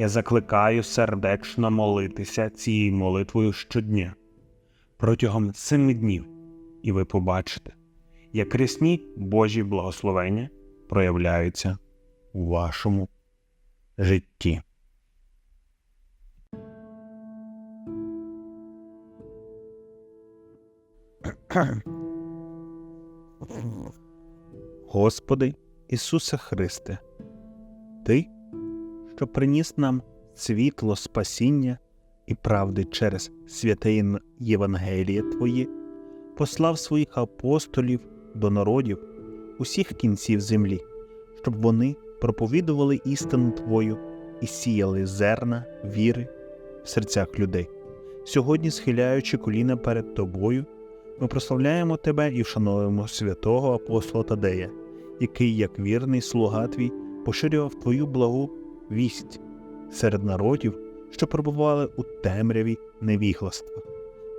Я закликаю сердечно молитися цією молитвою щодня протягом семи днів, і ви побачите, як рясні Божі благословення проявляються у вашому житті. Господи Ісусе Христе, Ти, що приніс нам світло спасіння і правди через святе Євангеліє Твоє, послав своїх апостолів до народів усіх кінців землі, щоб вони проповідували істину Твою і сіяли зерна віри в серцях людей. Сьогодні, схиляючи коліна перед Тобою, ми прославляємо Тебе і вшановуємо святого апостола Тадея, який, як вірний слуга Твій, поширював Твою благу вість серед народів, що перебували у темряві невігластва.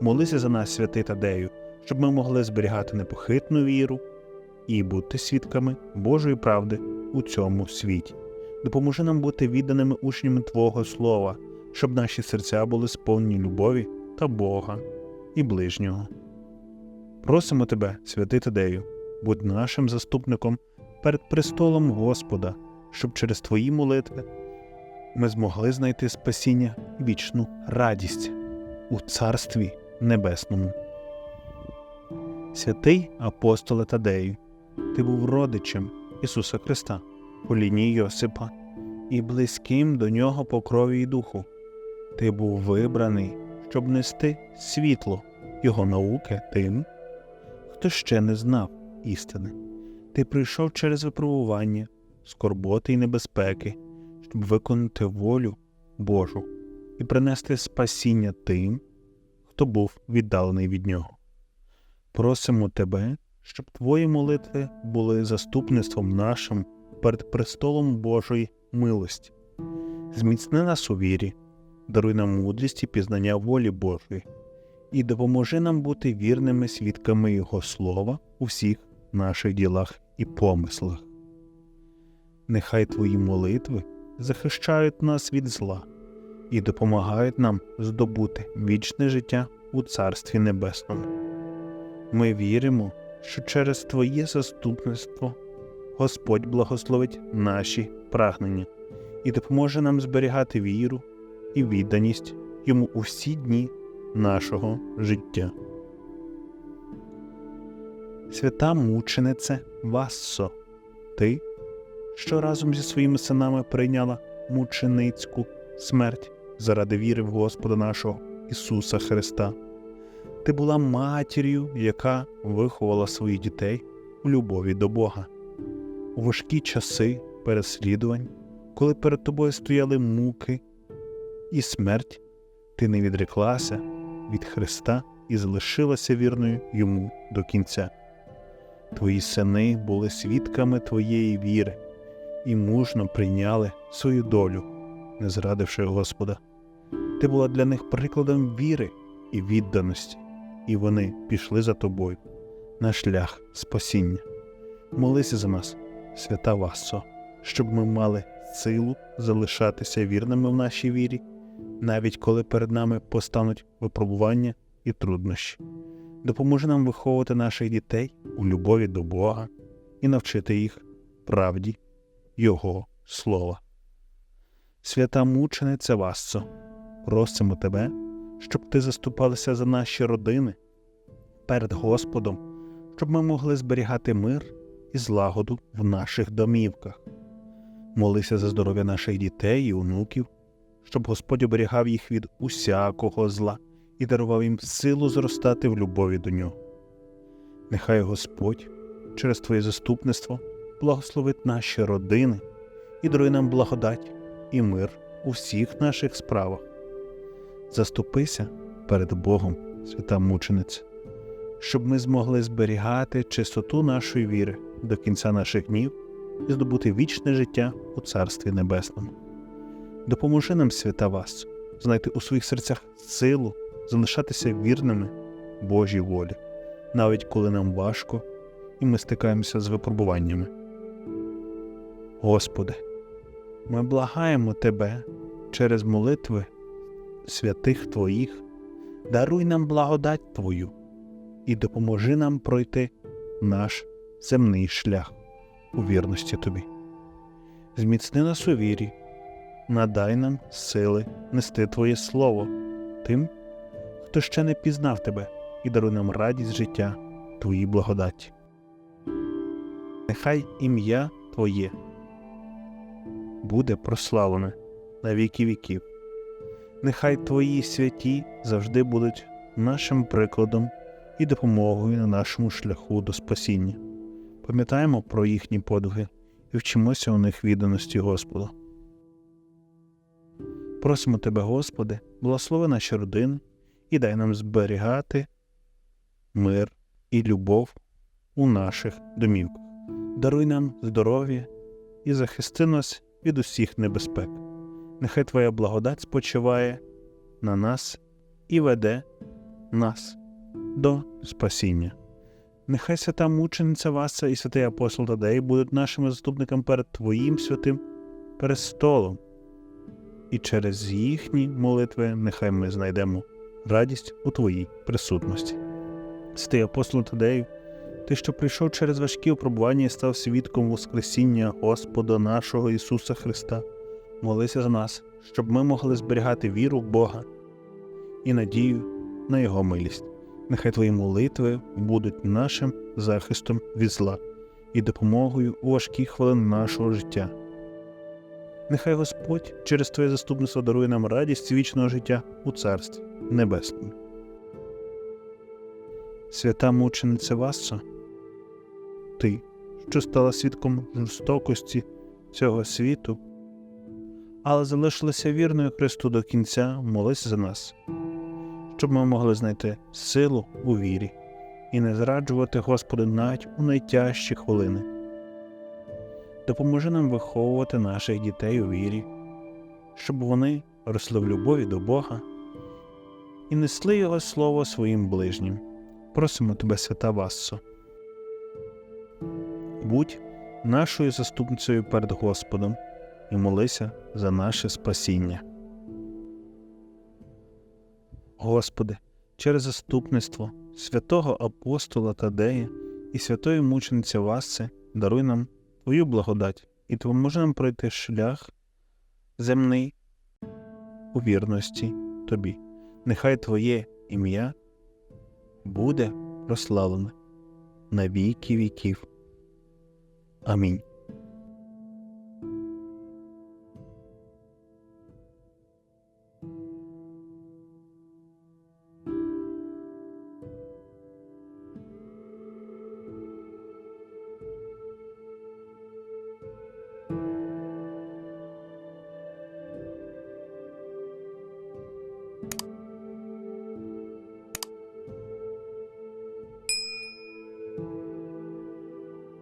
Молися за нас, святий Тадею, щоб ми могли зберігати непохитну віру і бути свідками Божої правди у цьому світі. Допоможи нам бути відданими учнями Твого Слова, щоб наші серця були сповнені любові та Бога і ближнього. Просимо Тебе, святий Тадею, будь нашим заступником перед престолом Господа, щоб через Твої молитви ми змогли знайти спасіння і вічну радість у Царстві Небесному. Святий апостоле Тадею, ти був родичем Ісуса Христа по лінії Йосипа і близьким до нього по крові і духу. Ти був вибраний, щоб нести світло Його науки тим, хто ще не знав істини. Ти прийшов через випробування, скорботи й небезпеки, щоб виконати волю Божу і принести спасіння тим, хто був віддалений від нього. Просимо тебе, щоб твої молитви були заступництвом нашим перед престолом Божої милості. Зміцни нас у вірі, даруй нам мудрість і пізнання волі Божої, і допоможи нам бути вірними свідками Його слова у всіх наших ділах і помислах. Нехай твої молитви захищають нас від зла і допомагають нам здобути вічне життя у Царстві Небесному. Ми віримо, що через Твоє заступництво Господь благословить наші прагнення і допоможе нам зберігати віру і відданість йому у всі дні нашого життя. Свята мученице Вассо, ти, що разом зі своїми синами прийняла мученицьку смерть заради віри в Господа нашого Ісуса Христа. Ти була матір'ю, яка виховала своїх дітей у любові до Бога. У важкі часи переслідувань, коли перед тобою стояли муки і смерть, ти не відреклася від Христа і залишилася вірною йому до кінця. Твої сини були свідками твоєї віри і мужно прийняли свою долю не зрадивши Господа. Ти була для них прикладом віри і відданості, і вони пішли за тобою на шлях спасіння. Молися за нас, свята Вассо, щоб ми мали силу залишатися вірними в нашій вірі, навіть коли перед нами постануть випробування і труднощі. Допоможи нам виховувати наших дітей у любові до Бога і навчити їх правді Його Слова. Свята мучениця Вассо, просимо тебе, щоб ти заступалася за наші родини перед Господом, щоб ми могли зберігати мир і злагоду в наших домівках. Молися за здоров'я наших дітей і онуків, щоб Господь оберігав їх від усякого зла і дарував їм силу зростати в любові до нього. Нехай Господь через Твоє заступництво благословить наші родини і дарує нам благодать і мир у всіх наших справах. Заступися перед Богом, свята мучениця, щоб ми змогли зберігати чистоту нашої віри до кінця наших днів і здобути вічне життя у Царстві Небесному. Допоможи нам, свята вас, знайти у своїх серцях силу залишатися вірними Божій волі, навіть коли нам важко і ми стикаємося з випробуваннями. Господи, ми благаємо Тебе через молитви святих Твоїх, даруй нам благодать Твою і допоможи нам пройти наш земний шлях у вірності Тобі. Зміцни нас у вірі, надай нам сили нести Твоє Слово тим, хто ще не пізнав Тебе, і даруй нам радість життя Твоїй благодаті. Нехай ім'я Твоє буде прославлене на віки віків. Нехай Твої святі завжди будуть нашим прикладом і допомогою на нашому шляху до спасіння. Пам'ятаємо про їхні подвиги і вчимося у них відданості Господу. Просимо Тебе, Господи, благослови наші родини і дай нам зберігати мир і любов у наших домівках. Даруй нам здоров'я і захисти нас від усіх небезпек. Нехай Твоя благодать спочиває на нас і веде нас до спасіння. Нехай свята мучениця Васа і святий апостол Тадей будуть нашими заступниками перед Твоїм святим престолом, і через їхні молитви нехай ми знайдемо радість у Твоїй присутності. Святий апостол Тадею, ти, що прийшов через важкі випробування і став свідком Воскресіння Господа нашого Ісуса Христа, молися за нас, щоб ми могли зберігати віру в Бога і надію на Його милість. Нехай Твої молитви будуть нашим захистом від зла і допомогою у важкі хвилини нашого життя. Нехай Господь через Твоє заступництво дарує нам радість вічного життя у Царстві Небесному. Свята мучениця Вассо, ти, що стала свідком жорстокості цього світу, але залишилася вірною Христу до кінця, молись за нас, щоб ми могли знайти силу у вірі і не зраджувати Господа навіть у найтяжчі хвилини. Допоможи нам виховувати наших дітей у вірі, щоб вони росли в любові до Бога і несли Його Слово своїм ближнім. Просимо тебе, свята Вассо. Будь нашою заступницею перед Господом і молися за наше спасіння. Господи, через заступництво святого апостола Тадея і святої мучениці Васси даруй нам Твою благодать і допоможи нам пройти шлях земний у вірності Тобі. Нехай Твоє ім'я буде прославлене на віки віків. Амінь.